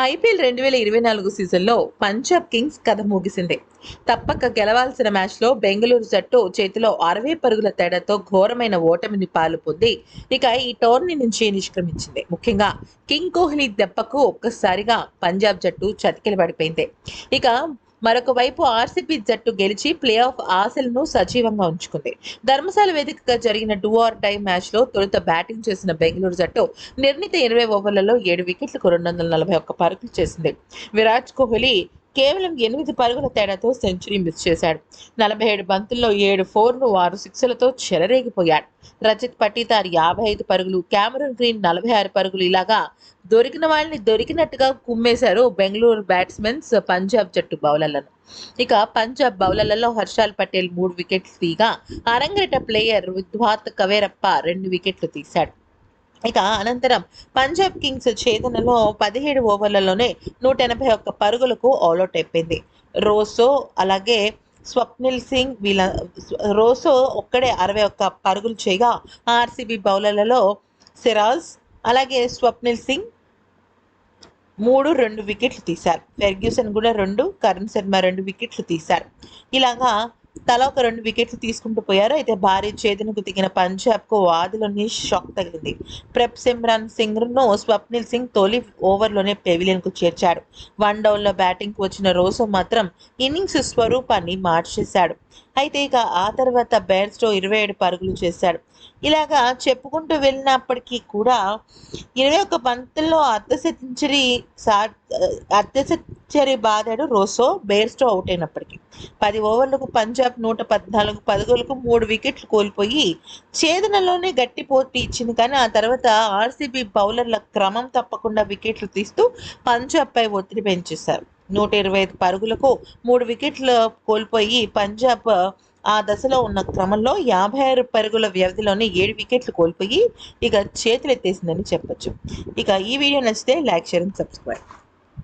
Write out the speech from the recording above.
IPL రెండు వేల ఇరవై నాలుగు సీజన్లో పంజాబ్ కింగ్స్ కథ ముగిసింది. తప్పక గెలవాల్సిన మ్యాచ్లో బెంగళూరు జట్టు చేతిలో అరవై పరుగుల తేడాతో ఘోరమైన ఓటమిని పాలు పొంది ఇక ఈ టోర్నీ నుంచి నిష్క్రమించింది. ముఖ్యంగా కింగ్ కోహ్లీ దెబ్బకు ఒక్కసారిగా పంజాబ్ జట్టు చతికిల పడిపోయింది ఇక మరొక వైపు ఆర్సీబీ జట్టు గెలిచి ప్లే ఆఫ్ ఆశలను సజీవంగా ఉంచుకుంది. ధర్మశాల వేదికగా జరిగిన డూ ఆర్ డై మ్యాచ్లో తొలుత బ్యాటింగ్ చేసిన బెంగళూరు జట్టు నిర్ణీత ఇరవై ఓవర్లలో ఏడు వికెట్లకు రెండు వందల నలభై ఒక్క పరుగులు చేసింది. విరాట్ కోహ్లీ కేవలం ఎనిమిది పరుగుల తేడాతో సెంచరీ మిస్ చేశాడు. నలభై ఏడు బంతుల్లో ఏడు ఫోర్లు ఆరు సిక్స్లతో చెలరేగిపోయాడు. రజిత్ పటీదార్ యాభై ఐదు పరుగులు క్యామరన్ గ్రీన్ నలభై ఆరు పరుగులు ఇలాగా దొరికిన వాళ్ళని దొరికినట్టుగా కుమ్మేశారు బెంగళూరు బ్యాట్స్మెన్స్ పంజాబ్ జట్టు బౌలర్లను. ఇక పంజాబ్ బౌలర్లలో హర్షాల్ పటేల్ మూడు వికెట్లు తీగా అరంగేట ప్లేయర్ విద్వాత్ కవేరప్ప రెండు వికెట్లు తీశాడు. ఇక అనంతరం పంజాబ్ కింగ్స్ ఛేదనలో పదిహేడు ఓవర్లలోనే నూట ఎనభై ఒక్క పరుగులకు ఆల్అౌట్ అయిపోయింది. రోసో అలాగే స్వప్నిల్ సింగ్ వీళ్ళ రోసో ఒక్కడే అరవై ఒక్క పరుగులు చేయగా ఆర్సీబీ బౌలర్లలో సిరాజ్ అలాగే స్వప్నిల్ సింగ్ మూడు రెండు వికెట్లు తీశారు. ఫెర్గ్యూసన్ కూడా రెండు కరణ్ శర్మ రెండు వికెట్లు తీశారు. ఇలాగా తల ఒక రెండు వికెట్లు తీసుకుంటూ పోయారు. అయితే భారీ చేతినకు దిగిన పంజాబ్కు వాదిలోని షాక్ తగిలింది. ప్రెప్ సిమ్రాన్ సింగ్ను స్వప్నిల్ సింగ్ తొలి ఓవర్లోనే పెవిలియన్కు చేర్చాడు. వన్ డౌన్లో బ్యాటింగ్కు వచ్చిన రోసో మాత్రం ఇన్నింగ్స్ స్వరూపాన్ని మార్చేశాడు. అయితే ఇక ఆ తర్వాత బేర్స్టో ఇరవై ఏడు పరుగులు చేశాడు. ఇలాగా చెప్పుకుంటూ వెళ్ళినప్పటికీ కూడా ఇరవై ఒక్క బంతుల్లో అర్ధ సెంచరీ సా అర్ధ సెంచరీ బాదాడు రోసో బేర్స్టో అవుట్ అయినప్పటికీ. పది ఓవర్లకు పంజాబ్ నూట పద్నాలుగు పరుగులకు మూడు వికెట్లు కోల్పోయి ఛేదనలోనే గట్టి పోటీ ఇచ్చింది. కానీ ఆ తర్వాత ఆర్సీబీ బౌలర్ల క్రమం తప్పకుండా వికెట్లు తీస్తూ పంజాబ్పై ఒత్తిడి పెంచేశారు. నూట ఇరవై ఐదు పరుగులకు మూడు వికెట్లు కోల్పోయి పంజాబ్ ఆ దశలో ఉన్న క్రమంలో యాభై ఆరు పరుగుల వ్యవధిలోనే ఏడు వికెట్లు కోల్పోయి ఇక చేతులెత్తేసిందని చెప్పొచ్చు. ఇక ఈ వీడియో నచ్చితే లైక్ షేర్ అండ్ సబ్స్క్రైబ్.